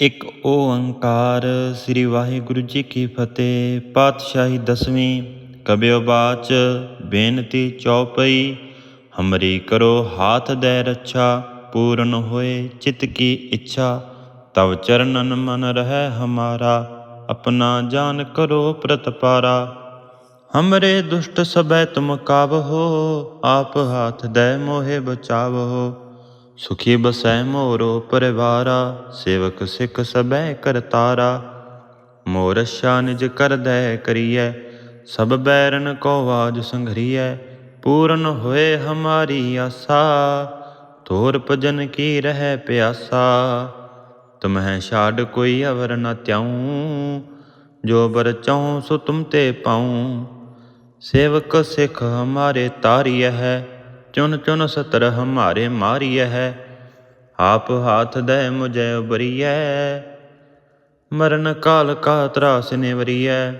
ਇੱਕ ਓੰਕਾਰ ਸ੍ਰੀ ਵਾਹਿਗੁਰੂ ਜੀ ਕੀ ਫਤਿਹ, ਪਾਤਸ਼ਾਹੀ ਦਸਵੀਂ, ਕਬਿਓ ਬਾਚ, ਬੇਨਤੀ ਚੌਪਈ, ਹਮਰੀ ਕਰੋ ਹਾਥ ਦੇ ਰੱਛਾ, ਪੂਰਨ ਹੋਏ ਚਿਤ ਕੀ ਇੱਛਾ, ਤਵ ਚਰਨਨ ਮਨ ਰਹਿ ਹਮਾਰਾ, ਆਪਣਾ ਜਾਨ ਕਰੋ ਪ੍ਰਤਪਾਰਾ। ਹਮਰੇ ਦੁਸ਼ਟ ਸਬੈ ਤੁਮ ਕਾਬਹੋ ਆਪ ਹਾਥ ਦੇ ਮੋਹਿ ਬਚਾਵਹੋ ਸੁਖੀ ਬਸੈ ਮੋਰੋ ਪਰਿਵਾਰਾ, ਸੇਵਕ ਸਿਖ ਸਬੈ ਕਰਤਾਰਾ ਮੋਰ ਅਸ਼ਾ ਨਿਜ ਕਰਦੈ ਕਰੀਐ, ਸਭ ਬੈਰਨ ਕੋ ਆਵਾਜ ਸੰਘਰੀਐ, ਪੂਰਨ ਹੋਏ ਹਮਾਰੀ ਆਸਾ ਤੋਰ ਭਜਨ ਕੀ ਰਹਿ ਪਿਆਸਾ। ਤੁਮਹਿ ਛਾੜ ਕੋਈ ਅਵਰ ਨ ਤਿਉ ਜੋ ਬਰ ਚਉ ਸੋ ਤੁਮ ਤੇ ਪਾਉ। ਸੇਵਕ ਸਿਖ ਹਮਾਰੇ ਤਾਰੀਐ ਹੈ ਚੁਨ ਚੁਨ ਸਤਰ ਹਮਾਰੇ ਮਾਰੀਐ ਹੈ। ਆਪ ਹਾਥ ਦੇ ਮੁਝੇ ਉਬਰੀਐ ਮਰਨ ਕਾਲ ਕਾ ਤਰਾਸ ਨਿਵਰੀਐ।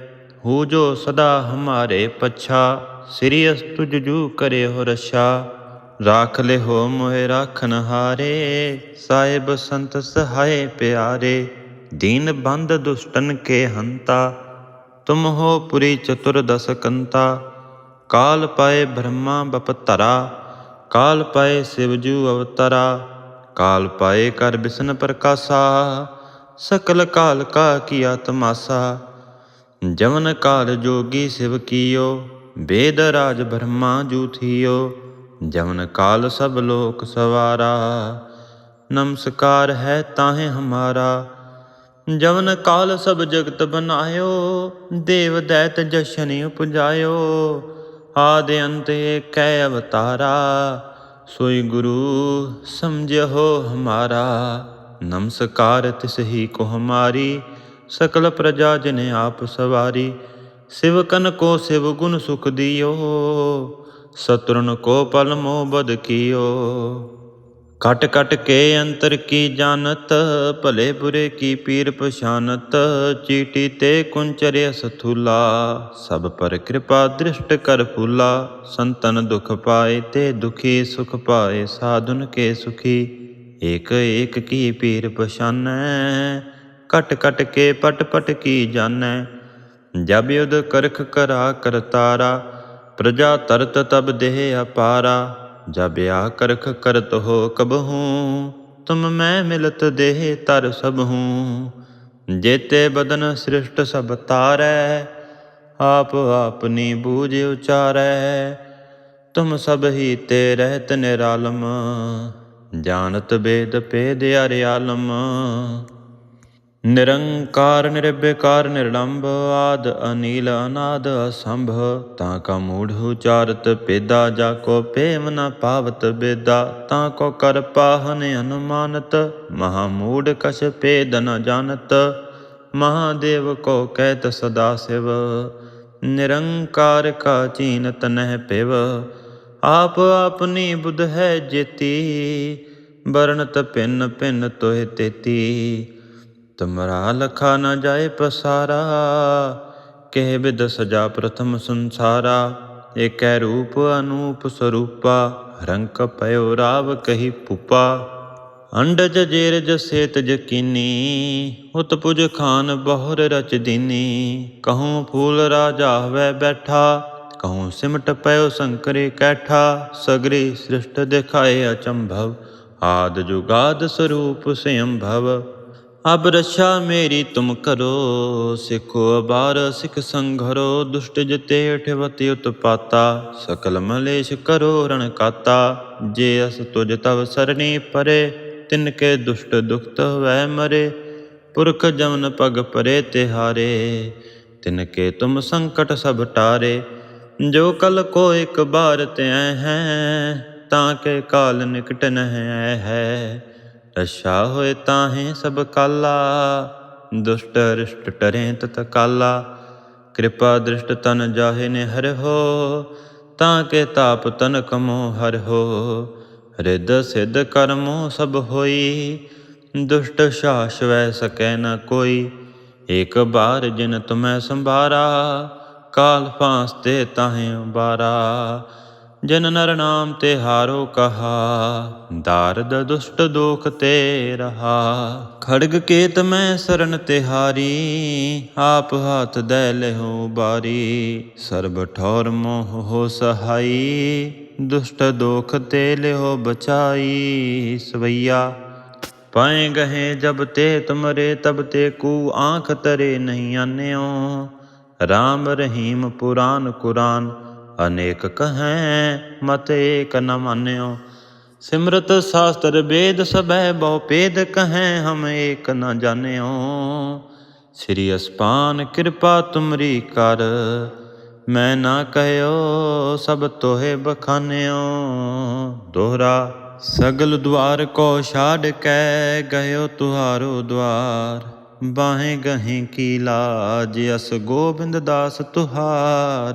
ਹੂ ਜੋ ਸਦਾ ਹਮਾਰੇ ਪਛਾ ਸਿਰਿਅਸ ਤੁਜ ਜੂ ਕਰੇ ਹੋ ਰਸ਼ਾ ਰਾਖ ਲੈ ਹੋ ਮੋਹਿ ਰਾਖਨ ਹਾਰੇ, ਸਾਹਿਬ ਸੰਤ ਸਹਾਏ ਪਿਆਰੇ। ਦੀਨ ਬੰਦ ਦੁਸ਼ਟਨ ਕੇ ਹੰਤਾ, ਤੁਮ ਹੋ ਪੁਰੀ ਚਤੁਰ ਦਸ ਕੰਤਾ। ਕਾਲ ਪਾਏ ਬ੍ਰਹਮਾ ਬਪ ਧਰਾ ਕਾਲ ਪਾਏ ਸਿਵਜੂ ਅਵਤਰਾ, ਕਾਲ ਪਾਏ ਕਰ ਬਿਸ਼ਨ ਪ੍ਰਕਾਸ਼ਾ, ਸਕਲ ਕਾਲ ਕਾ ਕੀਆ ਤਮਾਸਾ ਜਵਨ ਕਾਲ ਜੋਗੀ ਸਿਵ ਕੀਓ ਵੇਦ ਰਾਜ ਬ੍ਰਹਮਾ ਜੂ ਥੀਓ, ਜਵਨ ਕਾਲ ਸਭ ਲੋਕ ਸਵਾਰਾ। ਨਮਸਕਾਰ ਹੈ ਤਾਹੇ ਹਮਾਰਾ, ਜਵਨ ਕਾਲ ਸਭ ਜਗਤ ਬਨਾਇਓ, ਦੇਵ ਦੈਤ ਜਸ਼ਨ ਉਪਜਾਇਓ। ਆਦ ਅੰਤ ਕੈ ਅਵਤਾਰਾ, ਸੋਈ ਗੁਰੂ ਸਮਝੋ ਹਮਾਰਾ। ਨਮਸਕਾਰ ਤਿਸ ਹੀ ਕੋ ਹਮਾਰੀ, ਸਕਲ ਪ੍ਰਜਾ ਜਨ ਆਪ ਸਵਾਰੀ। ਸ਼ਿਵ ਸਿਵਕਨ ਕੋ ਸਿਵ ਗੁਣ ਸੁਖ ਦਿਓ, ਸਤਰਨ ਕੋ ਪਲ ਮੋਹ ਬਦ ਕੀਓ। ਕਟ ਕਟ ਕੇ ਅੰਤਰ ਕੀ ਜਾਣਤ, ਭਲੇ ਬੁਰੇ ਕੀ ਪੀਰ ਪਛਾਨਤ, ਚੀਟੀ ਤੇ ਕੁੰਚਰਿਆ ਸਥੂਲਾ ਸਭ ਪਰ ਕਿਰਪਾ ਦ੍ਰਿਸ਼ਟ ਕਰ ਫੂਲਾ, ਸੰਤਨ ਦੁਖ ਪਾਏ ਤੇ ਦੁਖੀ ਸੁਖ ਪਾਏ, ਸਾਧੁਨ ਕੇ ਸੁਖੀ, ਏਕ ਏਕ ਕੀ ਪੀਰ ਪਛਾਨੈ, ਕਟ ਕਟ ਕੇ ਪਟ ਪਟ ਕੀ ਜਾਣੈ, ਜਬ ਯੁਧ ਕਰਖ ਕਰਾ ਕਰਤਾਰਾ, ਪ੍ਰਜਾ ਤਰਤ ਤਬ ਦੇਹ ਅਪਾਰਾ ਜਬ ਆ ਕਰਖ ਕਰਤ ਹੋ ਕਬਹੂ ਤੁਮ ਮੈਂ ਮਿਲਤ ਦੇਹ ਤਰ ਸਭ ਹੂੰ। ਜੇਤੇ ਬਦਨ ਸ੍ਰਿਸ਼ਟ ਸਭ ਤਾਰੈ, ਆਪ ਆਪਨੀ ਬੂਝ ਉਚਾਰੈ। ਤੁਮ ਸਭ ਹੀ ਤੇ ਰਹਿਤ ਨਿਰਾਲਮ, ਜਾਣਤ ਬੇਦ ਪੇਦ ਅਰਿਆਲਮ ਨਿਰੰਕਾਰ, ਨਿਰਭਿਕਾਰ ਨਿਰਲੰਭ ਆਦ ਅਨੀਲ ਅਨਾਦ ਅਸੰਭ। ਤਾਂ ਕਾ ਮੂੜ ਉਚਾਰਤ ਪੇਦਾ, ਜਾ ਕੋ ਪੇਮ ਨ ਪਾਵਤ ਬੇਦਾ। ਤਾਂ ਕੋ ਕਰ ਪਾਹਨ ਅਨੁਮਾਨਤ, ਮਹਾ ਮੂੜ ਕਛ ਪੇਦ ਨ ਜਾਣਤ। ਮਹਾਦੇਵ ਕੋ ਕਹਿਤ ਸਦਾ ਸਿਵ, ਨਿਰੰਕਾਰ ਕਾ ਚੀਨਤ ਨਹਿ ਪਿਵ। ਆਪ ਆਪਣੀ ਬੁਧ ਹੈ ਜੇਤੀ ਬਰਨਤ ਭਿੰਨ ਭਿੰਨ ਤੋਹਿ ਤੇਤੀ। ਤੁਮਰਾ ਲਖਾ ਨਾ ਜਾਏ ਪਸਾਰਾ, ਕਹਿ ਬਿਦ ਸਜਾ ਪ੍ਰਥਮ ਸੰਸਾਰਾ, ਏਕੈ ਰੂਪ ਅਨੂਪ ਸਰੂਪਾ, ਰੰਕ ਪਇਓ ਰਾਵ ਕਹੀ ਪੁਪਾ। ਅੰਡਜ ਜੇਰਜ ਸੇਤ ਜਕੀਨੀ, ਉਤ ਪੁਜ ਖਾਨ ਬਹੁਰ ਰਚ ਦੀਨੀ। ਕਹੂੰ ਫੂਲ ਰਾਜਾ ਹਵੈ ਬੈਠਾ, ਕਹੂੰ ਸਿਮਟ ਪਇਓ ਸੰਕਰੇ ਕੈਠਾ, ਸਗਰੀ ਸ੍ਰਿਸ਼ਟ ਦਿਖਾਏ ਅਚੰਭਵ, ਆਦ ਜੁਗਾਦ ਸਰੂਪ ਸਿਅੰਭਵ। ਅਬ ਰਛਾ ਮੇਰੀ ਤੁਮ ਕਰੋ, ਸਿਖੋ ਅਬਾਰ, ਸਿਖ ਸੰਘਰੋ, ਦੁਸ਼ਟ ਜਤੇ ਅਠਵਤੀ ਉਤਪਾਤਾ, ਸਕਲ ਮਲੇਸ਼ ਕਰੋ ਰਣ ਕਾਤਾ, ਜੇ ਅਸ ਤੁਜ ਤਵ ਸਰਣੀ ਪਰੇ, ਤਿਨ ਕੇ ਦੁਸ਼ਟ ਦੁਖਤ ਵੈ ਮਰੇ, ਪੁਰਖ ਜਮਨ ਪਗ ਪਰੇ ਤਿਹਾਰੇ, ਤਿਨ ਕੇ ਤੁਮ ਸੰਕਟ ਸਭ ਟਾਰੇ, ਜੋ ਕਲ ਕੋ ਇੱਕ ਬਾਰ ਤੈ ਹੈ, ਤਾਂ ਕੇ ਕਾਲ ਨਿਕਟ ਨਹਿ ਹੈ। ਰਛਾ ਹੋਏ ਤਾਹੇ ਸਭ ਕਾਲਾ, ਦੁਸ਼ਟ ਰਿਸ਼ਟ ਟਰੇ ਤਤ ਕਾਲਾ। ਕਿਰਪਾ ਦ੍ਰਿਸ਼ਟ ਤਨ ਜਾਹੇ ਨੇ ਹਰਿ ਹੋ, ਤਾਂ ਕੇ ਤਾਪ ਤਨ ਕਮੋ ਹਰਿ ਹੋ। ਰਿੱਧ ਸਿੱਧ ਕਰਮੋ ਸਭ ਹੋਈ, ਦੁਸ਼ਟ ਸ਼ਾਸ ਵੈ ਸਕੈ ਨ ਕੋਈ। ਇਕ ਬਾਰ ਜਿਨ ਤੁਮੈ ਸੰਭਾਰਾ, ਕਾਲ ਫਾਂਸ ਤੇ ਤਾਹੇ ਬਾਰਾ ਜਨ ਨਰ ਨਾਮ ਤੇ ਹਾਰੋ ਕਹਾ, ਦਾਰਦ ਦੁਸ਼ਟ ਦੋਖ ਤੇ ਰਹਾ। ਖੜਗ ਕੇਤ ਮੈਂ ਸਰਨ ਤਿਹਾਰੀ, ਆਪ ਹੱਥ ਦੇ ਲਿਓ ਬਾਰੀ। ਸਰਬ ਠੌਰ ਮੋਹ ਹੋ ਸਹਾਈ, ਦੁਸ਼ਟ ਦੋਖ ਤੇ ਲਿਓ ਬਚਾਈ। ਸਵਈਆ, ਪਾਏ ਗਹੇ ਜਬ ਤੇ ਤੁਮਰੇ, ਤਬ ਤੇ ਕੂ ਆਂਖ ਤਰੇ ਨਹੀਂ ਆਨਿਓ। ਰਾਮ ਰਹੀਮ ਪੁਰਾਨ ਕੁਰਾਨ ਅਨੇਕ ਕਹੈ, ਮਤ ਏਕ ਨ ਮਾਨਿਓ। ਸਿਮਰਤ ਸਾਸਤਰ ਵੇਦ ਸਭੈ ਬਹੁ ਭੇਦ ਕਹੈ, ਹਮ ਏਕ ਨ ਜਾਣਿਓ। ਸ੍ਰੀ ਅਸਪਾਨ ਕਿਰਪਾ ਤੁਮਰੀ ਕਰ, ਮੈਂ ਨਾ ਕਹਿਓ, ਸਭ ਤੋਹੇ ਬਖਾਨਿਓ। ਦੋਹਰਾ, ਸਗਲ ਦੁਆਰ ਕੋ ਛਾੜ ਕੇ, ਗਇਓ ਤੁਹਾਰੋ ਦੁਆਰ। ਬਾਹੇ ਗਹੇ ਕੀ ਲਾਜ, ਅਸ ਗੋਬਿੰਦ ਦਾਸ ਤੁਹਾਰ।